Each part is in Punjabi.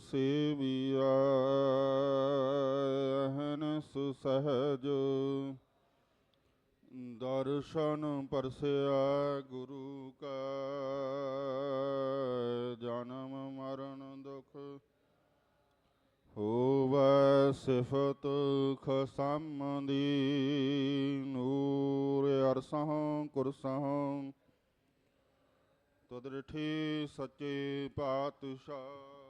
ਸੇਵੀਆ ਹਨਸ ਸਹਜ ਦਰਸ਼ਨ ਪਰਸਿਆ ਗੁਰੂ ਕਾ, ਜਨਮ ਮਰਨ ਦੁਖ ਹੋਵੈ ਸਿਫਤ ਖਸਮ ਦੀ ਨੂਰ ਅਰਸਹੁ, ਕੁਰਸਹੁ, ਤਦਰਿਠੀ ਸੱਚੇ ਪਾਤਸ਼ਾਹ।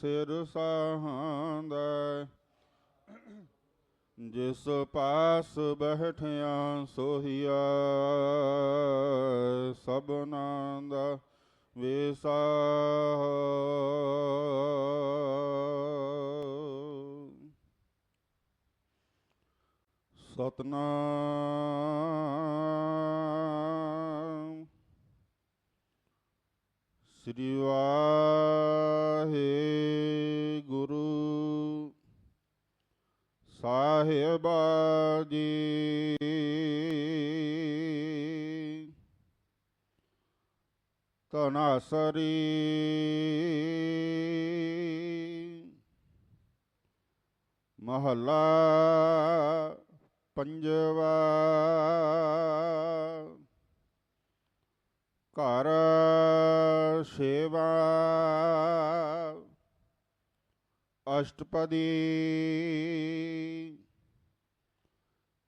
ਸਿਰ ਸਾਹੰਦਾ ਜਿਸ ਪਾਸ ਬਹਿਠਿਆ ਸੋਹੀਆ ਸਭਨਾ ਦਾ ਵੇਸਾ ਸਤਨਾਮ। ਸ੍ਰੀ ਵਾਹਿਗੁਰੂ ਸਾਹਿਬਾ ਜੀ ਤਨਾਸਰੀ ਮਹਲਾ ਪੰਜਵਾ। ਘਰ ਸੇਵਾ। ਅਸ਼ਟਪਦੀ।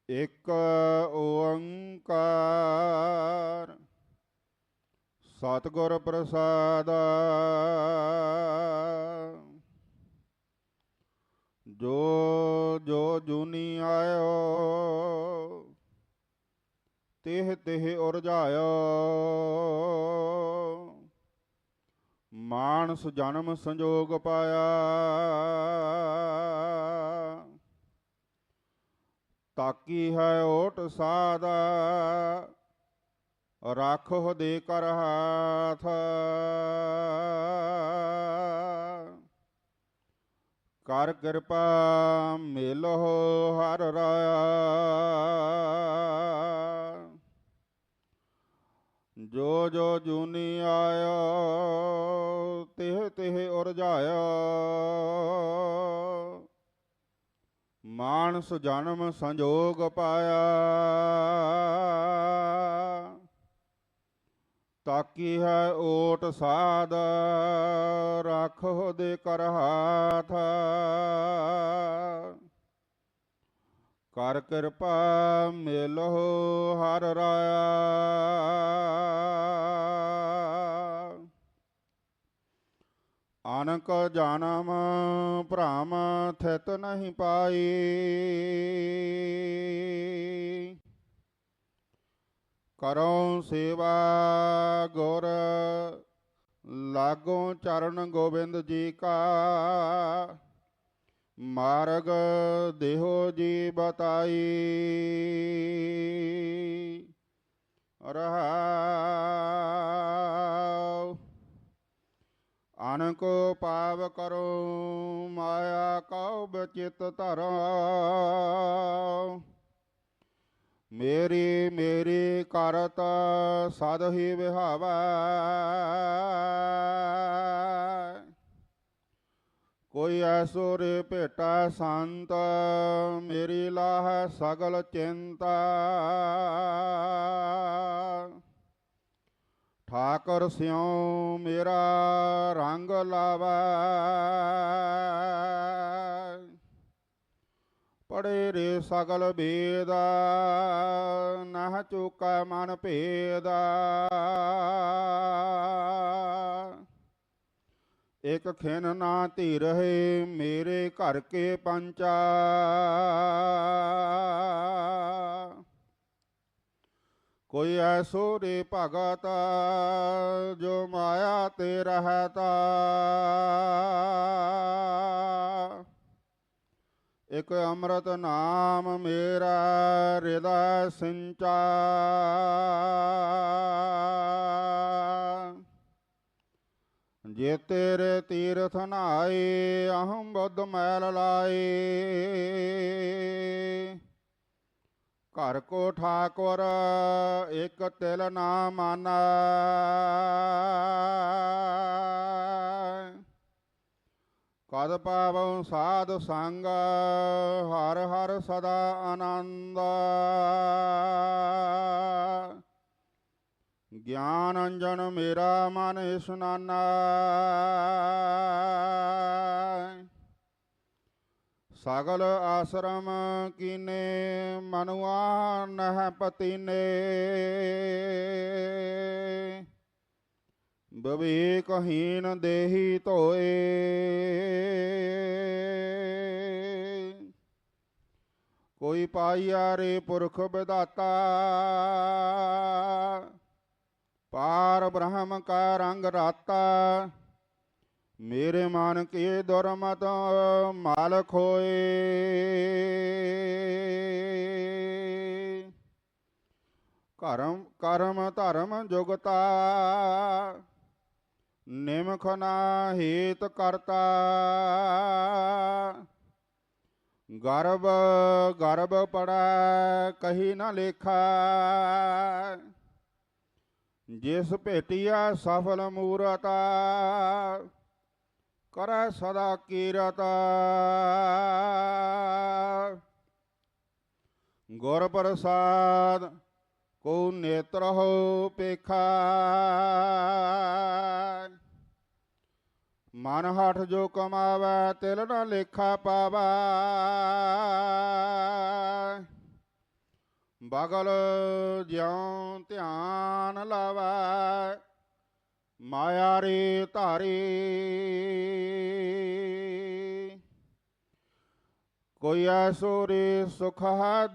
ਇੱਕ ਓੰਕਾਰ ਸਤਿਗੁਰ ਪ੍ਰਸਾਦ ਜੋ ਜੋ ਜੁਨੀ ਆਇਓ, ਤਿਹ ਤਿਹ ਉਰਝਾਇਓ ਮਾਨਸ ਜਨਮ ਸੰਜੋਗ ਪਾਇਆ। ਤਾਕੀ ਹੈ ਓਟ ਸਾਦਾ ਰਾਖੋ ਦੇ ਕਰ ਹਾਥ ਕਰ ਕਿਰਪਾ ਮਿਲੋ ਹਰ ਰਾਇਆ ਜੋ ਜੋ ਜੂਨੀ ਆਇਓ ਤਿਹ ਤਿਹ ਉਰਝਾਇਓ ਮਾਨਸ ਜਨਮ ਸੰਜੋਗ ਪਾਇਆ। ਤਾਕੀ ਹੈ ਓਟ ਸਾਧ, ਰੱਖੋ ਦੇ ਕਰ ਹਾਥ। ਕਰ ਕਿਰਪਾ ਮਿਲੋ ਹਰ ਰਾਇਆ। ਅਨਕ ਜਨਮ ਭ੍ਰਮ ਥਿਤ ਨਹੀਂ ਪਾਈ। ਕਰੋ ਸੇਵਾ ਗੁਰ, ਲਾਗੋ ਚਰਨ ਗੋਬਿੰਦ ਜੀ ਕਾ। ਮਾਰਗ ਦੇਹੋ ਜੀ ਬਤਾਈ। ਰਹਾਉ ਕੋ ਪਾਵ ਕਰੋ, ਮਾਇਆ ਕਉ ਬਚਿਤ ਧਰੋ ਮੇਰੀ ਮੇਰੀ ਕਰਤ ਸਦ ਹੀ ਵਿਹਾਵੈ। ਕੋਈ ਐਸੋ ਰੇ ਭੇਟਾ ਸੰਤ, ਮੇਰੀ ਲਾਹ ਸਗਲ ਚਿੰਤਾ। ਠਾਕਰ ਸਿਉ ਮੇਰਾ ਰੰਗ ਲਾਵਾ। ਪੜੇ ਰੇ ਸਗਲ ਬੇਦ ਨਹ ਚੁਕੈ ਮਨ ਭੇਦ। ਇਕ ਖਿਨ ਨਾ ਧੀ ਰਹੇ ਮੇਰੇ ਘਰ ਕੇ ਪੰਚਾ। ਕੋਈ ਐਸੋ ਰੇ ਭਗਤ ਜੋ ਮਾਇਆ ਤੇ ਰਹਤਾ। ਇਕ ਅੰਮ੍ਰਿਤ ਨਾਮ ਮੇਰਾ ਹਿਰਦੈ ਸਿੰਚਾ। ਜੇ ਤੇਰੇ ਤੀਰਥ ਨਾਏ, ਅਹੰ ਬੁੱਧ ਮੈਲ ਲਾਏ। ਘਰ ਕੋ ਠਾਕੁਰ, ਇਕ ਤਿਲ ਨਾ ਮਾਨਾ। ਕਦ ਪਾਵਉ ਸਾਧ ਸੰਗ, ਹਰ ਹਰ ਸਦਾ ਆਨੰਦ। ਗਿਆਨ ਅੰਜਨ ਮੇਰਾ ਮਨ ਇਸਨਾਨਾ ਸਗਲ ਆਸਰਮ ਕੀਨੇ ਮਨੁਆ ਨਹਿ ਪਤੀਨੇ। ਬਵੇਕਹੀਨ ਦੇਹੀ ਧੋਏ। ਕੋਈ ਪਾਈਆ ਰੇ ਪੁਰਖ ਵਿਦਾਤਾ ਪਾਰ ਬ੍ਰਹਮ ਕਾ ਰੰਗ ਰਾਤਾ। ਮੇਰੇ ਮਨ ਕੀ ਦੁਰਮਤ ਮਾਲਕ ਹੋਏ। ਕਰਮ ਕਰਮ, ਧਰਮ ਜੁਗਤਾ, ਨਿਮਖ ਨਾ ਹੇਤ ਕਰਤਾ। ਗਰਭ ਗਰਭ ਪੜਾ ਕਹੀ ਨਾ ਲੇਖਾ। ਜਿਸ ਭੇਟਿਆ ਸਫਲ ਮੂਰਤਾ ਕਰੈ ਸਦਾ ਕੀਰਤ। ਗੁਰ ਪ੍ਰਸਾਦ ਕੋ ਨੇਤਰ ਹੋ ਪੇਖਾ। ਮਨ ਹਠ ਜੋ ਕਮਾਵੈ, ਤਿਲ ਨ ਲੇਖਾ ਪਾਵੈ। ਬਗਲ ਜਿਉ ਧਿਆਨ ਲਾਵੈ ਮਾਇਆ ਰੇ ਧਾਰੀ। ਕੋਈ ਐਸੋ ਰੇ ਸੁਖ ਹੈ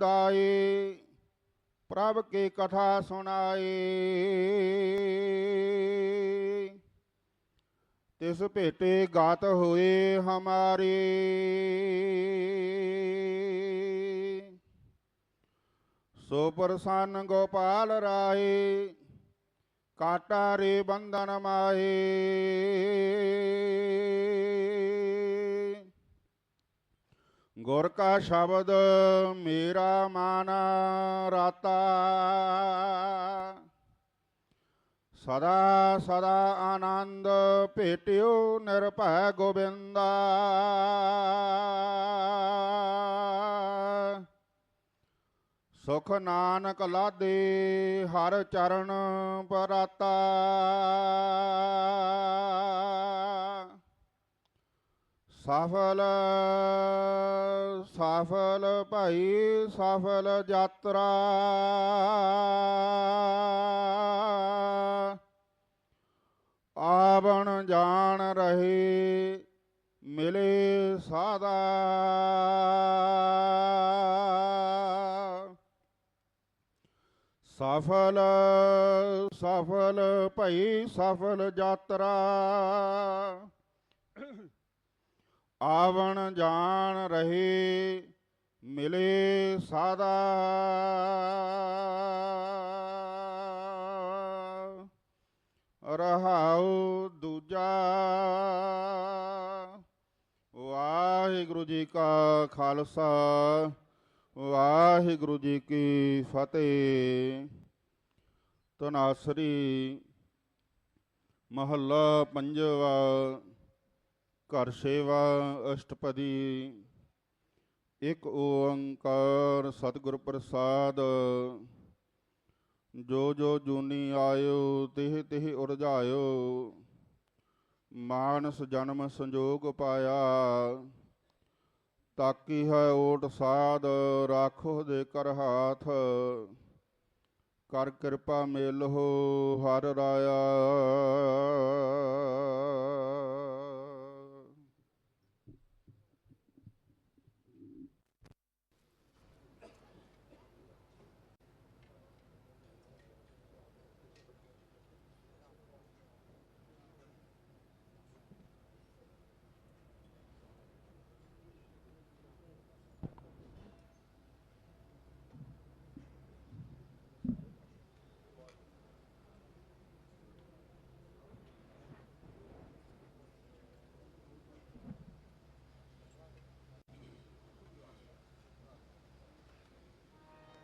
ਪ੍ਰਭ ਕੀ ਕਥਾ ਸੁਣਾਈ ਤਿਸ ਭੇਟੇ ਗਾਤ ਹੋਏ ਹਮਾਰੇ। ਸੋ ਪ੍ਰਸੰਨ ਗੋਪਾਲ ਰਾਏ ਕਾਟਾ ਰੇ ਬੰਧਨ ਮਾਏ ਗੁਰ ਕਾ ਸ਼ਬਦ ਮੇਰਾ ਮਨ ਰਾਤਾ। ਸਦਾ ਸਦਾ ਆਨੰਦ ਭੇਟਿਓ ਨਿਰਭੈ ਗੋਬਿੰਦਾ। ਸੁਖ ਨਾਨਕ ਲਾਦੇ, ਹਰ ਚਰਨ ਪਰਾਤਾ। ਸਫਲ ਸਫਲ ਭਾਈ, ਸਫਲ ਯਾਤਰਾ। ਆਵਣ ਜਾਣ ਰਹੇ ਮਿਲੇ ਸਾਦਾ। ਸਫਲ ਸਫਲ ਭਈ ਸਫਲ ਯਾਤਰਾ। ਆਵਣ ਜਾਣ ਰਹੇ ਮਿਲੇ ਸਾਦਾ। ਰਹਾਉ ਦੂਜਾ। ਵਾਹਿਗੁਰੂ ਜੀ ਕਾ ਖਾਲਸਾ, ਵਾਹਿਗੁਰੂ ਜੀ ਕੀ ਫਤਿਹ। ਤਨਾਸਰੀ ਮਹੱਲਾ ਪੰਜਵਾ, ਘਰ ਸੇਵਾ ਅਸ਼ਟਪਦੀ, ਇੱਕ ਓੰਕਾਰ ਸਤਿਗੁਰ ਪ੍ਰਸਾਦ, ਜੋ ਜੋ ਜੂਨੀ ਆਇਓ ਤਿਹ ਤਿਹ ਉਰਝਾਇਓ, ਮਾਨਸ ਜਨਮ ਸੰਜੋਗ ਪਾਇਆ, ਤਾਕੀ ਹੈ ਓਟ ਸਾਧ, ਰਾਖੋ ਦੇ ਕਰ ਹਾਥ ਕਰ ਕਿਰਪਾ ਮਿਲ ਹਰ ਰਾਇਆ।